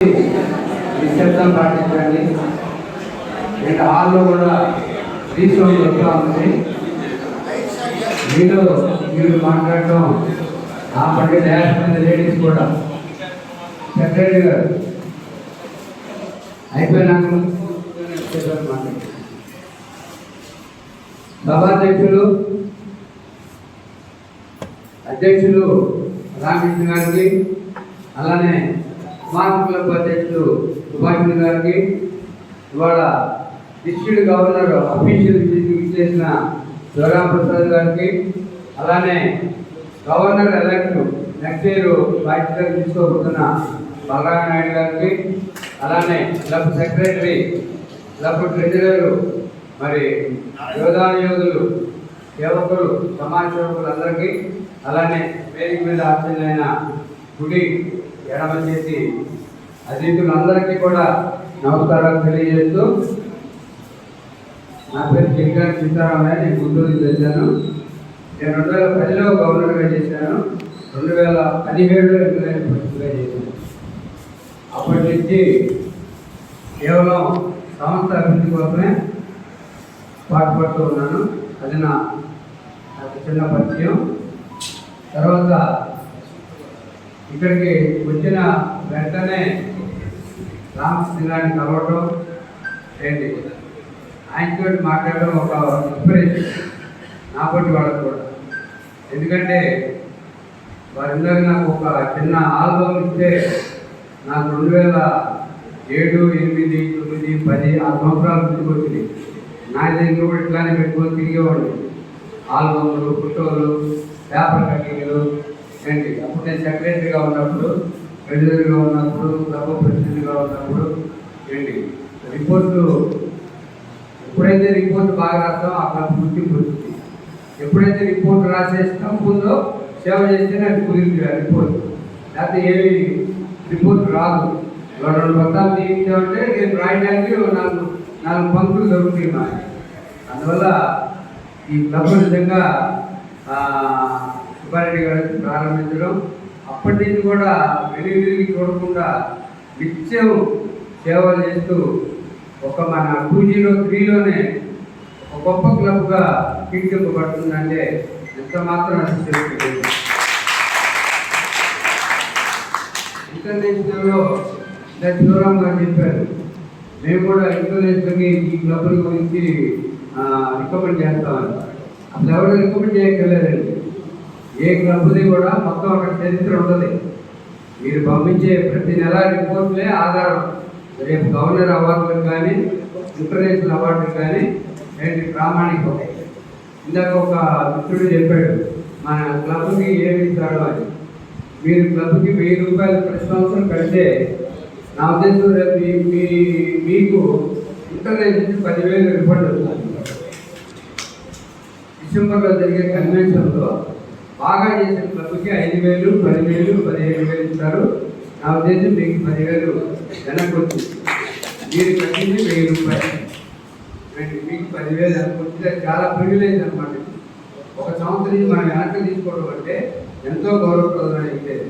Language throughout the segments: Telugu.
నిశ్శబ్దం పాటించండి ఇంకా హాల్లో కూడా తీసుకొని వస్తూ ఉంది మీలో మీరు మాట్లాడటం ఆ పండి డ్యాష్ లేడీస్ కూడా. సెక్రటరీ గారు అయిపోయినాక సభాధ్యక్షులు అధ్యక్షులు రామకృష్ణ గారికి అలానే స్మార్ట్ క్లబ్ అధ్యక్షులు గారికి ఇవాళ డిస్ట్రిక్ట్ గవర్నర్ అఫీషియల్ విజిట్ చేసిన శివరాం ప్రసాద్ గారికి అలానే గవర్నర్ ఎలక్ట్ నెక్స్ట్ ఇయర్ బాధ్యతలు తీసుకోబోతున్న బలరామ నాయుడు గారికి అలానే క్లబ్ సెక్రటరీ క్లబ్ ట్రెజరర్ మరి యోధా యోధులు సేవకులు సమాజ సేవకులు అందరికీ అలానే వేదిక మీద ఆశలైన గుడి ఎడమ చేసి అతిథులందరికీ కూడా నమస్కారాలు తెలియజేస్తూ నా పేరు జగన్ సీతారామయ్య నేను గుంటూరు చేశాను. నేను రెండు వేల పదిలో గవర్నర్గా చేశాను. రెండు వేల పదిహేడులో ఎమ్మెల్యే ప్రెసిడెంట్గా చేశాను. అప్పటి నుంచి కేవలం సంస్థ అభివృద్ధి కోసమే పాటుపడుతూ ఉన్నాను. అది నా నాకు చిన్న పరిచయం. తర్వాత ఇక్కడికి వచ్చిన వెంటనే రామకృష్ణ గారిని కలవటం ఏంటి? ఆయనతో మాట్లాడడం ఒక ఇన్స్పిరేషన్ నాపటి వాళ్ళకు కూడా. ఎందుకంటే వారిందరూ నాకు ఒక చిన్న ఆల్బమ్ ఇస్తే నాకు రెండు వేల ఏడు ఎనిమిది తొమ్మిది పది ఆ సంవత్సరాలు గుర్తుకొచ్చింది నా దగ్గర కూడా ఇట్లానే పెట్టుకొని తిరిగేవాడిని. ఆల్బమ్లు ఫోటోలు పేపర్ కటింగ్లు ఏంటి అప్పుడు నేను సెక్రటరీగా ఉన్నప్పుడు ట్రెజరీగా ఉన్నప్పుడు ప్రభుత్వ ప్రతినిధిగా ఉన్నప్పుడు ఏంటి? రిపోర్టు ఎప్పుడైతే రిపోర్ట్ బాగా రాస్తామో అక్కడ పూర్తి గుర్తింపు ఎప్పుడైతే రిపోర్ట్ రాసేస్తాం ముందు సేవ చేస్తే అది కుదిరింది రిపోర్ట్. లేకపోతే ఏమి రిపోర్ట్ రాదు. రెండు పత్రాలు తీయించామంటే నేను రాయడానికి నాలుగు నాలుగు పంక్తులు దొరుకుతాయి మాకు. అందువల్ల ఈ క్లబ్ నిజంగా సుబ్బారెడ్డి గారు ప్రారంభించడం. అప్పటి నుంచి కూడా వెలిగి చూడకుండా నిత్యం సేవలు చేస్తూ ఒక మన టూ జీరో త్రీలోనే ఒక గొప్ప క్లబ్గా కీర్తింపబడుతుందంటే ఎంత మాత్రం అతిశయోక్తి ఇంటర్నేషనల్లో ఇంత దూరంగా చెప్పారు. మేము కూడా ఇంటర్నేషనల్కి ఈ క్లబ్ గురించి రికమెండ్ చేస్తామని అసలు ఎవరు రికమెండ్ చేయక్కర్లేదండి. ఏ క్లబ్ది కూడా మొత్తం అక్కడ చరిత్ర ఉంటుంది మీరు పంపించే ప్రతి నెల రిపోర్ట్లే ఆధారం. రేపు గవర్నర్ అవార్డులకు కానీ ఇంటర్నేషనల్ అవార్డులకు కానీ ఏంటి ప్రామాణిక ఇందాక ఒక మిత్రుడు చెప్పాడు మన క్లబ్కి ఏమి ఇస్తాడు అని. మీరు క్లబ్కి వెయ్యి రూపాయలు ప్రతి సంవత్సరం కడితే నా ఉద్దేశం రేపు మీ- మీకు ఇంటర్నేట్ నుంచి పదివేలు రిఫండ్ వస్తుంది డిసెంబర్లో జరిగే కన్వెన్షన్లో బాగా చేసిన క్లబ్కి ఐదు వేలు పదివేలు పదిహేను వేలు ఇస్తారు నా ఉద్దేశం మీకు పదివేలు వెనక్కి వచ్చింది మీరు కట్టింది వెయ్యి రూపాయలు. అంటే మీకు పదివేలు వెనక్కి వచ్చింది చాలా ప్రివిలేజ్ అనమాట ఒక సంవత్సరం నుంచి మనం వెనక్కి తీసుకోవడం అంటే ఎంతో గౌరవప్రదమైన విషయం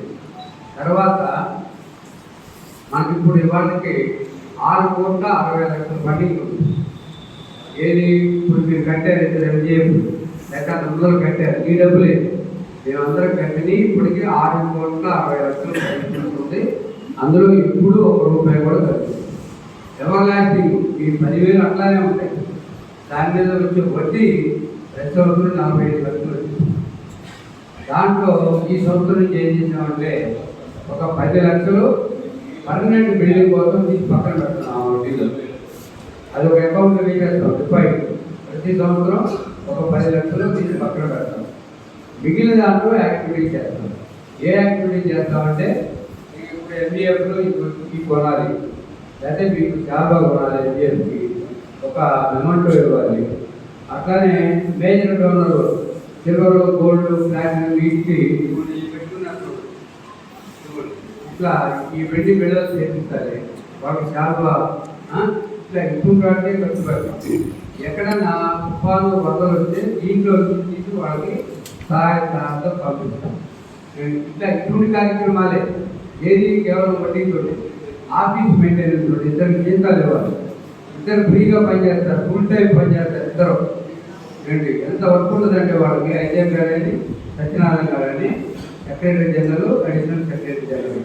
తర్వాత మనకి ఇప్పుడు ఇవాళకి ఆరు కోట్ల అరవై లక్షల ఫండింగ్ ఉంది. ఏది ఇప్పుడు మీరు కట్టారు ఇద్దరు ఎంజేఎఫ్ లేక అందరూ కట్టారు ఈ డబ్బులే. మేమందరం కంపెనీ ఇప్పటికి ఆరు కోట్ల అరవై లక్షలు ఫండింగ్ ఉంది అందులో ఇప్పుడు ఒక రూపాయి కూడా ఖర్చు ఎవర్ లాస్టింగ్ ఈ పదివేలు అట్లానే ఉంటాయి. దాని మీద వచ్చే వడ్డీ ప్రతి సంవత్సరం నలభై ఐదు లక్షలు దాంట్లో ఈ సంవత్సరం నుంచి ఏం చేసామంటే ఒక పది లక్షలు పర్మనెంట్ బిల్డింగ్ కోసం తీసి పక్కన పెడుతున్నాం ఆ అది ఒక అకౌంట్ వేసేస్తాం డిపాజిట్. ప్రతి సంవత్సరం ఒక పది లక్షలు తీసి పక్కన పెడతాం. మిగిలిన దాంట్లో యాక్టివిటీ చేస్తాం. ఏ యాక్టివిటీ చేస్తామంటే మీకు ఇప్పుడు ఎన్డీఎఫ్లో ఈ కొనాలి. లేకపోతే మీకు చాలా కొనాలి ఎన్డీఎఫ్కి ఒక అమౌంట్ ఇవ్వాలి. అట్లానే major donor silver gold platinum వీటికి ఇప్పుడు పెట్టుకున్నప్పుడు ఇట్లా ఈ వెండి బిళ్ళలు చేపించాలి వాళ్ళకి చాలా ఇట్లా ఇప్పుడు ఖర్చు పెడతాం. ఎక్కడన్నా తుఫాను వరదలు వస్తే దీంట్లో తీసి వాళ్ళకి సహాయంతో పంపిస్తాం. ఇట్లా ఇటువంటి కార్యక్రమాలే ఏది కేవలం వడ్డీతోటి ఆఫీస్ మెయింటెనెన్స్ తోటి ఇద్దరు జీతాలు ఇవ్వాలి. ఇద్దరు ఫ్రీగా పనిచేస్తారు ఫుల్ టైం పనిచేస్తారు ఇద్దరు. ఏంటి ఎంత వర్క్ ఉంటుందంటే వాళ్ళకి ఐజీఎం గారని సత్యనారాయణ గారని secretary general additional secretary general.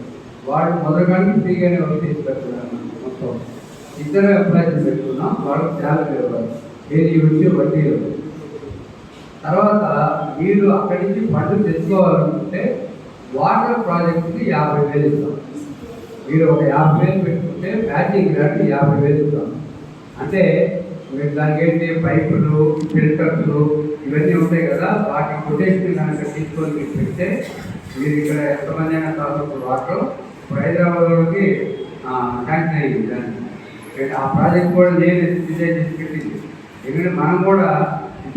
వాళ్ళు మొదలగానే ఫ్రీగానే వర్క్ చేసి పెడుతున్నారు మొత్తం. ఇద్దరు ఎంప్లాయీస్ పెట్టుకున్నాం వాళ్ళకి చాలా ఇవ్వాలి. ఏది వచ్చి వడ్డీ ఇవ్వాలి తర్వాత మీరు అక్కడి నుంచి ఫండ్ తెచ్చుకోవాలనుకుంటే వాటర్ ప్రాజెక్ట్కి యాభై వేలు ఇస్తాం. మీరు ఒక యాభై వేలు పెట్టుకుంటే మ్యాచింగ్ గ్రాంట్ యాభై వేలు ఇస్తాం. అంటే మీరు దానికి ఏంటి పైపులు ఫిల్టర్లు ఇవన్నీ ఉంటాయి కదా వాటి కొటేషన్ కనుక తీసుకొని మీరు పెడితే మీరు ఇక్కడ ఎంతమంది అయినా తాలూకు వాటర్ హైదరాబాద్లోకి శాంక్షన్ అయింది దాన్ని. ఆ ప్రాజెక్ట్ కూడా నేను డిజైన్ చేసి పెట్టింది. ఎందుకంటే మనం కూడా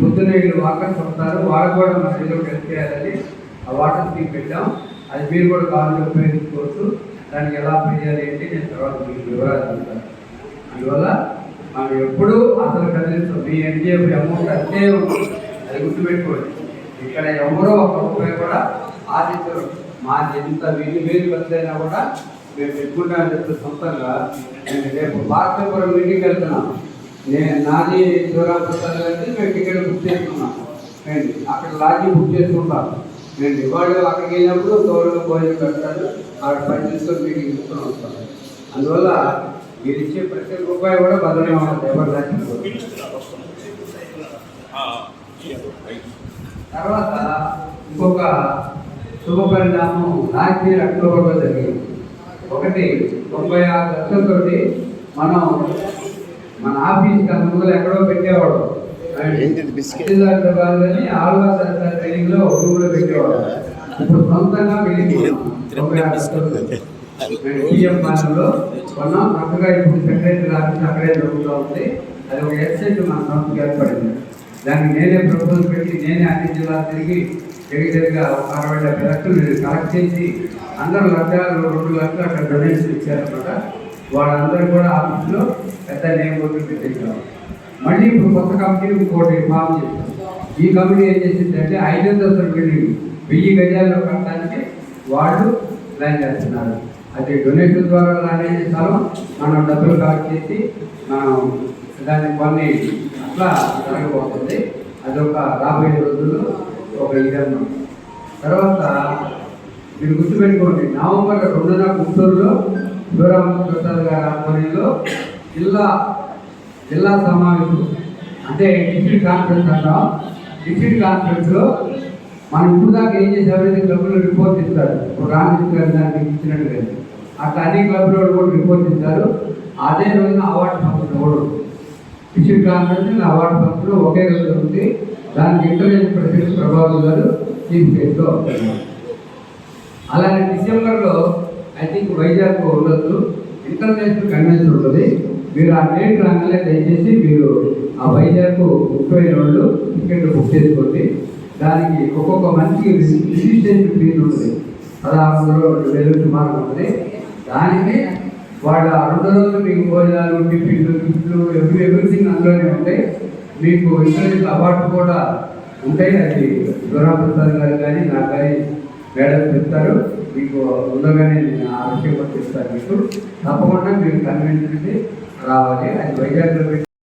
పొద్దున్న వీళ్ళు వాకర్స్ వస్తారు. వాళ్ళు కూడా మన ఏదో హెల్ప్ చేయాలని ఆ వాటర్ స్కీమ్ పెట్టాం. అది మీరు కూడా కావాలంటే ఉపయోగించుకోవచ్చు. దానికి ఎలా పే చేయాలి ఏంటి నేను తర్వాత మీకు వివరాలు చెప్తాను. అందువల్ల మనం ఎప్పుడూ అసలు కదిలిస్తాం మీ ఎన్జిఎఫ్ అమౌంట్ అంతే ఉంటుంది. అది గుర్తుపెట్టుకోండి. ఇక్కడ ఎవరో ఒక రూపాయి కూడా ఆశించరు. మాది ఎంత వీలు వేలు ఖర్చు అయినా కూడా మేము పెట్టుకుంటామని చెప్పి సొంతంగా నేను రేపు భారతపురం మీటింగ్కి వెళ్తున్నాను. నేను నాది శివరామప్రసాద్ గారిది మేము టికెట్ బుక్ చేసుకున్నాం ఏంటి? అక్కడ లాడ్జీ బుక్ చేసుకుంటాం ఏంటి? వాళ్ళు అక్కడికి వెళ్ళినప్పుడు తోడుగా భోజనం పెడతారు. అక్కడ పని చేసుకొని మీటింగ్ తీసుకొని వస్తాం అందువల్ల మీరు ఇచ్చే ప్రతి రూపాయి కూడా భద్రమే ఉంటుంది. ఎవరు తర్వాత ఇంకొక శుభ పరిణామం ఇయర్ అక్టోబర్లో జరిగింది. ఒకటి తొంభై ఆరు లక్షలతోటి మనం మన ఆఫీస్ ముందు ఎక్కడో పెట్టేవాడు. ఏంటిది బిస్కెట్? వాళ్ళని ఆళ్వా సర్కార్ ట్రైనింగ్లో రూమ్లో పెట్టేవాడు ఇప్పుడు సొంతంగా వెళ్ళి తొంభై ఆరు లక్షలతోటి టీఎం పాలనలో కొన్నాం చక్కగా ఇప్పుడు సెక్రటరీ ఆఫీస్ అక్కడే జరుగుతూ ఉంది. అది ఒక ఎస్ఎట్ మన సంస్థకి ఏర్పడింది. దాన్ని నేనే ప్రపోజల్ పెట్టి నేనే అన్ని జిల్లాలు తిరిగి దగ్గరగా ఒక అరవై డెబ్బై లక్షలు నేను కలెక్ట్ చేసి అందరూ లక్షలు రెండు లక్షలు అక్కడ డొనేషన్ ఇచ్చారనమాట వాళ్ళందరూ కూడా ఆఫీస్లో పెద్ద నేమ్ బోర్డు పెట్టించారు. మళ్ళీ ఇప్పుడు కొత్త కమిటీ ఇంకోటి ఫామ్ చేశారు. ఈ కమిటీ ఏం చేసిందంటే ఐదు వందల బిల్డింగ్ వెయ్యి గజాల్లో కట్టడానికి వాళ్ళు ప్లాన్ చేస్తున్నారు. అది డొనేషన్ ద్వారా రానే స్థలం మనం డబ్బులు కలెక్ట్ చేసి మనం దాన్ని కొన్ని అట్లా జరగబోతుంది. అదొక రాబోయే రోజుల్లో ఒక ఇదన్నమాట తర్వాత మీరు గుర్తుపెట్టుకోండి నవంబర్ రెండున గుంటూరులో శివరామ ప్రసాద్ గారి ఆధ్వర్యంలో జిల్లా జిల్లా సమావేశం. అంటే డిస్ట్రిక్ట్ కాన్ఫరెన్స్ అంటాం. డిస్ట్రిక్ట్ కాన్ఫరెన్స్లో మనం ఇప్పుడు దాకా ఏం చేసి క్లబ్లో రిపోర్ట్ ఇస్తారు. ఇప్పుడు రామకృష్ణ గారు దానికి ఇచ్చినట్టుగా. అట్లా అన్ని క్లబ్లో కూడా రిపోర్ట్ ఇస్తారు. అదే రోజున అవార్డు ఫంక్షన్ కూడా డిస్ట్రిక్ట్ కాన్ఫరెన్స్ అవార్డు ఫంక్షన్ ఒకే రోజు ఉంది. దానికి ఇంటర్నేషనల్ ప్రెసిడెంట్ ప్రభావం గారు చీఫ్ గెస్ట్గా అలానే డిసెంబర్లో ఐ థింక్ వైజాగ్ ఉండొచ్చు. ఇంటర్నేషనల్ కన్వెన్షన్ ఉంటుంది. మీరు ఆ డేట్ రాగానే దయచేసి మీరు ఆ వైజాగ్ ముప్పై అయిన వాళ్ళు టికెట్ బుక్ చేసుకోండి. దానికి ఒక్కొక్క మనిషికి రిజిస్ట్రేషన్ ఫీజు ఉంటుంది. పదహారు వందలు రెండు వేలు సుమారు ఉంటుంది. దానికి వాళ్ళ రెండు రోజులు మీకు భోజనాలు టిఫిన్లు గిఫ్ట్లు ఎవ్రీ ఎవ్రీథింగ్ అందులోనే ఉంటాయి. మీకు ఇంటర్నేషనల్ అవార్డు కూడా ఉంటాయి. అది ప్రసాద్ గారు కానీ నాకు కానీ మేడం చెప్తారు మీకు ఉండగానే నేను ఆ విషయం చెప్తాను మీకు. తప్పకుండా మీరు కన్వెన్షన్కి రావాలి. అది వైజాగ్లో